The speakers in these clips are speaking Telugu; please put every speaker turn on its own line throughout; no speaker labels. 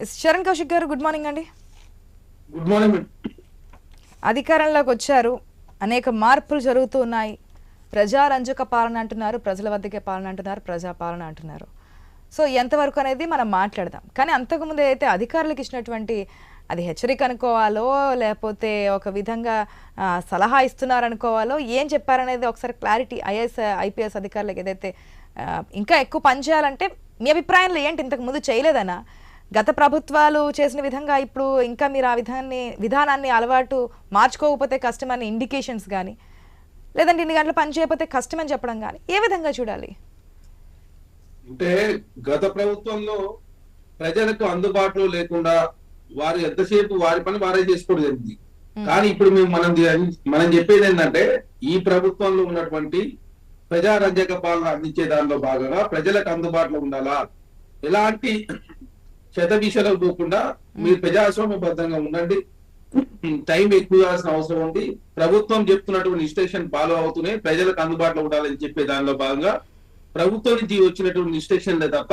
శరణ్ కౌశిక్ గారు గుడ్ మార్నింగ్ అండి?
గుడ్ మార్నింగ్
అధికారంలోకి వచ్చారు. అనేక మార్పులు జరుగుతూ ఉన్నాయి. ప్రజారంజక పాలన అంటున్నారు ప్రజల వద్దకే పాలన అంటున్నారు ప్రజా పాలన అంటున్నారు. సో ఎంతవరకు అనేది మనం మాట్లాడదాం. కానీ అంతకుముందు అయితే అధికారులకు ఇచ్చినటువంటి అది హెచ్చరిక అనుకోవాలో లేకపోతే ఒక విధంగా సలహా ఇస్తున్నారు అనుకోవాలో ఏం చెప్పారనేది ఒకసారి క్లారిటీ ఐఏఎస్ ఐపీఎస్ అధికారులకు ఏదైతే ఇంకా ఎక్కువ పని చేయాలంటే మీ అభిప్రాయంలో ఏంటి ఇంతకు ముందు చేయలేదనా? గత ప్రభుత్వాలు చేసిన విధంగా ఇప్పుడు ఇంకా మీరు ఆ విధాన్ని విధానాన్ని అలవాటు మార్చుకోకపోతే కష్టమని ఇండికేషన్స్ కానీ లేదంటే ఇన్ని గంటలు పని చేయకపోతే కష్టమని చెప్పడం కానీ ఏ విధంగా చూడాలి?
అంటే గత ప్రభుత్వంలో ప్రజలకు అందుబాటులో లేకుండా వారు ఎంతసేపు వారి పని వారే చేసుకోవడం జరిగింది. కానీ ఇప్పుడు మేము మనం మనం చెప్పేది ఏంటంటే ఈ ప్రభుత్వంలో ఉన్నటువంటి ప్రజారంజక పాలన అందించే దానిలో భాగంగా ప్రజలకు అందుబాటులో ఉండాలా? ఎలాంటి శతభిషలకు పోకుండా మీరు ప్రజాస్వామ్యబద్ధంగా ఉండండి. టైం ఎక్కువ ఇవ్వాల్సిన అవసరం ఉంది. ప్రభుత్వం చెప్తున్నటువంటి ఇన్స్ట్రక్షన్ ఫాలో అవుతూనే ప్రజలకు అందుబాటులో ఉండాలని చెప్పే దానిలో భాగంగా ప్రభుత్వం నుంచి వచ్చినటువంటి ఇన్స్ట్రక్షన్లే తప్ప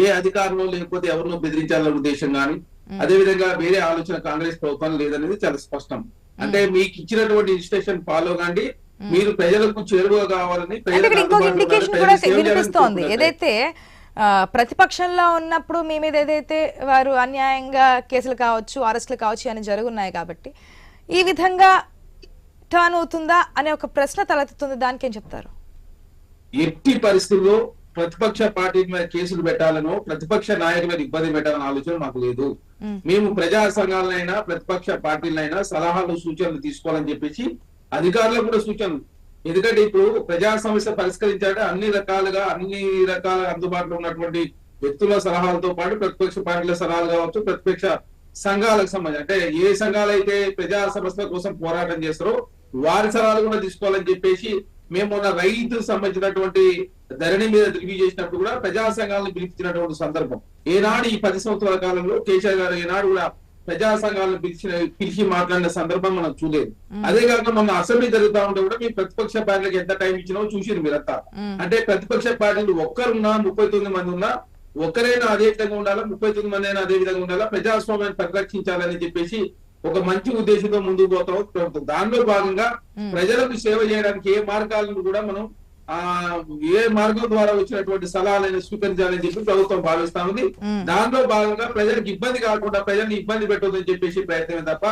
ఏ అధికారంలో లేకపోతే ఎవరినో బెదిరించాలనే ఉద్దేశం కానీ అదే విధంగా వేరే ఆలోచన కాంగ్రెస్ ప్రభుత్వం లేదనేది చాలా స్పష్టం. అంటే మీకు ఇచ్చినటువంటి ఇన్స్ట్రక్షన్ ఫాలో కాండి. మీరు ప్రజలకు చేరువ కావాలని
ఇంకొక కూడా వినిపిస్తోంది. ఏదైతే ప్రతిపక్షంలో ఉన్నప్పుడు మీ మీద ఏదైతే వారు అన్యాయంగా కేసులు కావచ్చు అరెస్టులు కావచ్చు అని జరుగున్నాయి కాబట్టి ఈ విధంగా టర్న్ అవుతుందా అనే ఒక ప్రశ్న తలెత్తుతుంది. దానికి ఏం చెప్తారు?
ఎట్టి పరిస్థితుల్లో ప్రతిపక్ష పార్టీ మీద కేసులు పెట్టాలనో ప్రతిపక్ష నాయకులను ఇబ్బంది పెట్టాలన్న ఆలోచన మాకు లేదు.
మ్మ్.
మేము ప్రజా సంఘాలనైనా ప్రతిపక్ష పార్టీలైనా సలహాలు సూచనలు తీసుకోవాలని చెప్పేసి అధికారులకు కూడా సూచనలు ఎందుకంటే ఇప్పుడు ప్రజా సమస్య పరిష్కరించాలంటే అన్ని రకాలుగా అన్ని రకాల అందుబాటులో ఉన్నటువంటి వ్యక్తుల సలహాలతో పాటు ప్రతిపక్ష పార్టీల సలహాలు కావచ్చు ప్రతిపక్ష సంఘాలకు సంబంధించి అంటే ఏ సంఘాలు అయితే ప్రజా సమస్యల కోసం పోరాటం చేస్తారో వారి సలహాలు కూడా తీసుకోవాలని చెప్పేసి మేము మొన్న రైతుకు సంబంధించినటువంటి ధరణి మీద రివ్యూ చేసినప్పుడు కూడా ప్రజా సంఘాలను పిలిపించినటువంటి సందర్భం. ఏనాడు ఈ పది సంవత్సరాల కాలంలో కేసీఆర్ గారు ఏనాడు కూడా ప్రజా సంఘాలను పిలిచిన పిలిచి మాట్లాడిన సందర్భం మనం చూడలేదు. అదే కాకుండా మొన్న అసెంబ్లీ జరుగుతా ఉంటే కూడా మీ ప్రతిపక్ష పార్టీలకు ఎంత టైం ఇచ్చినావో చూసిరు మీరంతా. అంటే ప్రతిపక్ష పార్టీలు ఒక్కరున్నా ముప్పై తొమ్మిది మంది ఉన్నా ఒక్కరైనా అదే విధంగా ఉండాలా ముప్పై తొమ్మిది మంది అయినా అదే విధంగా ఉండాలా ప్రజాస్వామ్యాన్ని పరిరక్షించాలని చెప్పేసి ఒక మంచి ఉద్దేశంతో ముందుకు పోతాం దానిలో భాగంగా ప్రజలకు సేవ చేయడానికి ఏ మార్గాలను కూడా మనం ఆ ఏ మార్గం ద్వారా వచ్చినటువంటి సలహాలను స్వీకరించాలని చెప్పి ప్రభుత్వం భావిస్తా ఉంది. దానిలో భాగంగా ప్రజలకు ఇబ్బంది కాకుండా ప్రజల్ని ఇబ్బంది పెట్టొద్దని చెప్పేసి ప్రయత్నమే తప్ప.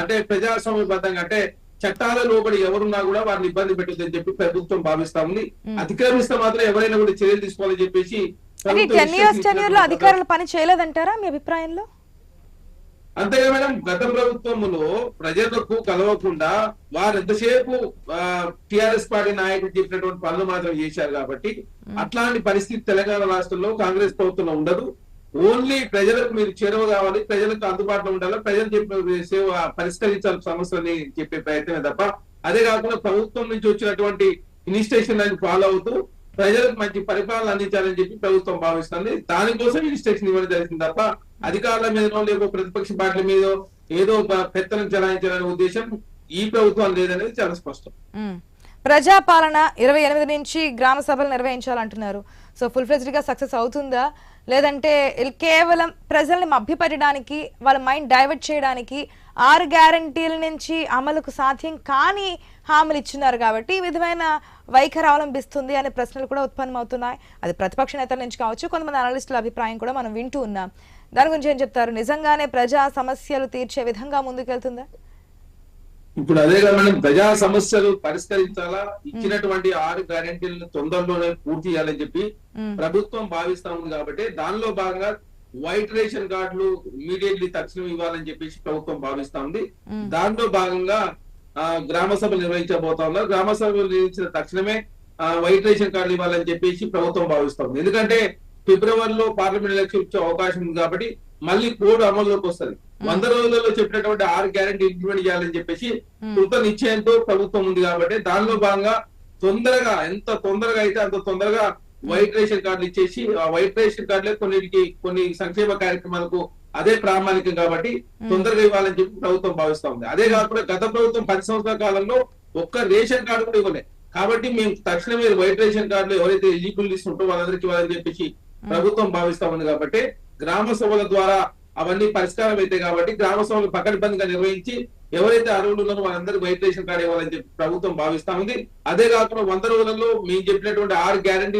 అంటే ప్రజాస్వామ్యబద్ధంగా అంటే చట్టాల లోబడి ఎవరున్నా కూడా వారిని ఇబ్బంది పెట్టొద్దని చెప్పి ప్రభుత్వం భావిస్తా ఉంది అతిక్రమిస్తే మాత్రం ఎవరైనా కూడా చర్యలు తీసుకోవాలని చెప్పేసి
అధికారులు పని చేయలేదంటారా మీ అభిప్రాయంలో
అంతేగా మేడం గత ప్రభుత్వంలో ప్రజలకు కలవకుండా వారు ఎంతసేపు టిఆర్ఎస్ పార్టీ నాయకులు చెప్పినటువంటి పనులు మాత్రం చేశారు కాబట్టి అట్లాంటి పరిస్థితి తెలంగాణ రాష్ట్రంలో కాంగ్రెస్ ప్రభుత్వంలో ఉండదు. ఓన్లీ ప్రజలకు మీరు చేరువ కావాలి ప్రజలకు అందుబాటులో ఉండాలి ప్రజలు చెప్పే సేవ పరిష్కరించాలి సమస్యని చెప్పే ప్రయత్నమే తప్ప అదే కాకుండా ప్రభుత్వం నుంచి వచ్చినటువంటి ఇన్స్ట్రక్షన్ అని ఫాలో అవుతూ ప్రజలకు మంచి పరిపాలన అందించాలని చెప్పి ప్రభుత్వం భావిస్తుంది. దానికోసం ఇన్స్ట్రక్షన్ ఇవ్వడం జరిగింది తప్ప అధికారుల మీదనో లేకపోతే ప్రతిపక్ష పార్టీల మీద ఏదో పెత్తనం చెలాయించాలనే ఉద్దేశం ఈ ప్రభుత్వం లేదనేది చాలా స్పష్టం.
ప్రజాపాలన ఇరవై ఎనిమిది నుంచి గ్రామ సభలు నిర్వహించాలంటున్నారు. సో ఫుల్ ఫ్లెజ్డ్గా సక్సెస్ అవుతుందా? లేదంటే కేవలం ప్రజల్ని మభ్యపెట్టడానికి వాళ్ళ మైండ్ డైవర్ట్ చేయడానికి ఆరు గ్యారంటీల నుంచి అమలుకు సాధ్యం కాని హామీలు ఇచ్చినారు కాబట్టి ఈ విధమైన వైఖరి అవలంబిస్తుంది అనే ప్రశ్నలు కూడా ఉత్పన్నమవుతున్నాయి. అది ప్రతిపక్ష నేతల నుంచి కావచ్చు కొంతమంది అనలిస్టుల అభిప్రాయం కూడా మనం వింటూ ఉన్నాం. దాని గురించి ఏం చెప్తారు? నిజంగానే ప్రజా సమస్యలు తీర్చే విధంగా ముందుకెళ్తుందా?
ఇప్పుడు అదే కదా మేడం ప్రజా సమస్యలు పరిష్కరించాలా? ఇచ్చినటువంటి ఆరు గ్యారెంటీలను తొందరలోనే పూర్తి చేయాలని చెప్పి. ప్రభుత్వం భావిస్తా ఉంది కాబట్టి దానిలో భాగంగా వైట్ రేషన్ కార్డులు ఇమీడియట్లీ తక్షణం ఇవ్వాలని చెప్పేసి ప్రభుత్వం భావిస్తా ఉంది. దాంట్లో భాగంగా గ్రామ సభలు నిర్వహించబోతా ఉన్నారు గ్రామ సభలు నిర్వహించిన తక్షణమే ఆ, వైట్ రేషన్ కార్డులు ఇవ్వాలని చెప్పేసి ప్రభుత్వం భావిస్తా ఉంది ఎందుకంటే ఫిబ్రవరిలో పార్లమెంట్ ఎలక్షన్ వచ్చే అవకాశం ఉంది కాబట్టి మళ్ళీ కోడ్ అమల్లోకి వస్తుంది. వంద రోజులలో చెప్పినటువంటి ఆరు గ్యారెంటీ ఇంప్లిమెంట్ చేయాలని చెప్పేసి కృత నిశ్చయంతో ప్రభుత్వం ఉంది కాబట్టి దానిలో భాగంగా తొందరగా ఎంత తొందరగా అయితే అంత తొందరగా వైట్ రేషన్ కార్డులు ఇచ్చేసి ఆ వైట్ రేషన్ కార్డులే కొన్నిటికి కొన్ని సంక్షేమ కార్యక్రమాలకు అదే ప్రామాణికం కాబట్టి తొందరగా ఇవ్వాలని చెప్పి ప్రభుత్వం భావిస్తా ఉంది. అదే కాకుండా గత ప్రభుత్వం పది సంవత్సరాల కాలంలో ఒక్క రేషన్ కార్డు కూడా ఇవ్వలే. కాబట్టి మేము తక్షణమే వైట్ రేషన్ కార్డులు ఎవరైతే ఎలిజిబుల్ ఉంటో వాళ్ళందరికీ ఇవ్వాలని చెప్పేసి ప్రభుత్వం భావిస్తా ఉంది కాబట్టి గ్రామ సభల ద్వారా అవన్నీ పరిష్కారం అయితే కాబట్టి గ్రామ సభలు పకడ్బందీగా నిర్వహించి ఎవరైతే అర్హులు ఉన్నారో వాళ్ళందరికీ వైట్ రేషన్ కార్డు ఇవ్వాలని చెప్పి ప్రభుత్వం భావిస్తా ఉంది. అదే కాకుండా వంద రోజులలో మేము చెప్పినటువంటి ఆరు గ్యారంటీ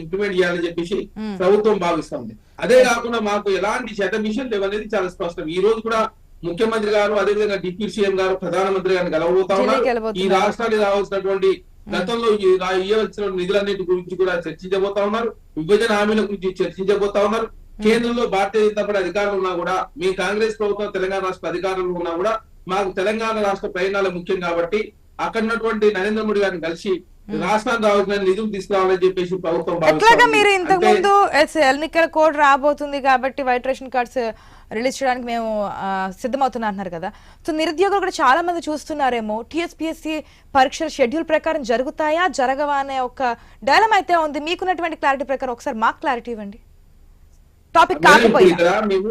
ఇంప్లిమెంట్ చేయాలని చెప్పేసి. ప్రభుత్వం భావిస్తా ఉంది. అదే కాకుండా మాకు ఎలాంటి శత మిషన్ లేవనేది చాలా స్పష్టం. ఈ రోజు కూడా ముఖ్యమంత్రి గారు అదేవిధంగా డిప్యూటీ సీఎం గారు ప్రధానమంత్రి గారిని కలవబోతా ఉన్నారు. ఈ. రాష్ట్రానికి రావాల్సినటువంటి గతంలో ఇవ్వవలసిన నిధులన్నిటి గురించి కూడా చర్చించబోతా ఉన్నారు. విభజన హామీల గురించి చర్చించబోతా ఉన్నారు. కేంద్రంలో భారతీయ జనతా పార్టీ అధికారులు ఉన్నా కూడా మీ కాంగ్రెస్ ప్రభుత్వం తెలంగాణ రాష్ట్ర అధికారులు ఉన్నా కూడా మాకు తెలంగాణ రాష్ట్ర ప్రయోజనాలు ముఖ్యం కాబట్టి అక్కడ ఉన్నటువంటి నరేంద్ర మోడీ గారిని కలిసి రాష్ట్రానికి రావాల్సిన నిధులు తీసుకురావాలని చెప్పేసి ప్రభుత్వం
ఎట్లాగా. మీరు ఇంతకు ముందు ఎన్నికల కోడ్ రాబోతుంది కాబట్టి వైట్ రేషన్ కార్డ్స్ రిలీజ్ చేయడానికి మేము సిద్ధమవుతున్నా అంటున్నారు కదా. సో నిరుద్యోగులు కూడా చాలా మంది చూస్తున్నారేమో టీఎస్పీఎస్సీ పరీక్షల షెడ్యూల్ ప్రకారం జరుగుతాయా జరగవా అనే ఒక డైలమ్ అయితే ఉంది. మీకున్నటువంటి క్లారిటీ ప్రకారం ఒకసారి మాకు క్లారిటీ ఇవ్వండి. టాపిక్
మేము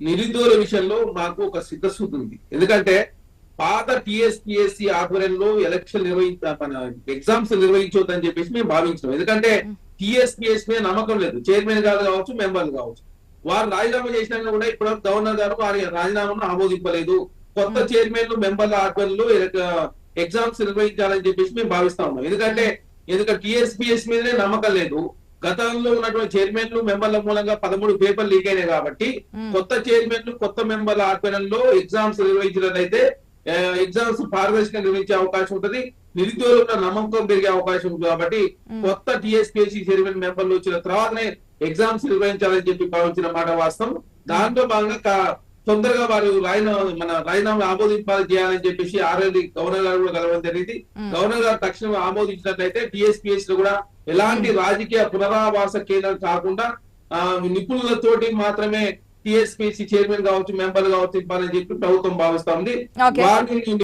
నిరుద్యోగుల విషయంలో మాకు ఒక సిద్ధశుద్ధి ఉంది ఎందుకంటే పాత టిఎస్పిఎస్సి ఆధ్వర్యంలో ఎలక్షన్ నిర్వహించ మన ఎగ్జామ్స్ నిర్వహించొద్దని చెప్పేసి మేము భావించాం ఎందుకంటే టిఎస్పిఎస్ మీద నమ్మకం లేదు. చైర్మన్ గారు కావచ్చు మెంబర్లు కావచ్చు. వారు రాజీనామా చేసినాక కూడా ఇప్పుడు గవర్నర్ గారు వారి రాజీనామాను ఆమోదింపలేదు. కొత్త చైర్మన్ మెంబర్ల ఆధ్వర్యంలో ఎగ్జామ్స్ నిర్వహించాలని చెప్పేసి మేము భావిస్తా ఉన్నాం. ఎందుకంటే ఎందుకంటే టిఎస్పిఎస్ మీదనే నమ్మకం లేదు. గతంలో ఉన్నటువంటి చైర్మన్లు మెంబర్ల మూలంగా పదమూడు పేపర్లు లీక్ అయినాయి కాబట్టి కొత్త చైర్మన్లు కొత్త మెంబర్ల ఆధ్వర్యంలో ఎగ్జామ్స్ నిర్వహించినట్లయితే ఎగ్జామ్స్ పారదర్శకంగా నిర్వహించే అవకాశం ఉంటది. నిరుద్యోగుల నమ్మకం పెరిగే అవకాశం ఉంది కాబట్టి కొత్త టిఎస్పిఎస్సి చైర్మన్ మెంబర్లు వచ్చిన తర్వాతనే ఎగ్జామ్స్ నిర్వహించాలని చెప్పి భావించిన మాట వాస్తవం. దాంట్లో భాగంగా తొందరగా వారు రాజీనామా మన రాజీనామా ఆమోదింపాలి చేయాలని చెప్పేసి ఆల్రెడీ గవర్నర్ గారు కూడా కలవడం జరిగింది. గవర్నర్ గారు తక్షణం ఆమోదించినట్లయితే టిఎస్పిఎస్లో కూడా ఎలాంటి రాజకీయ పునరావాస కేంద్రం కాకుండా నిపుణులతోటి మాత్రమే టిఎస్పిఎస్సి చైర్మన్ కావచ్చు మెంబర్ కావచ్చు ఇవ్వాలని చెప్పి ప్రభుత్వం భావిస్తా ఉంది. వారిని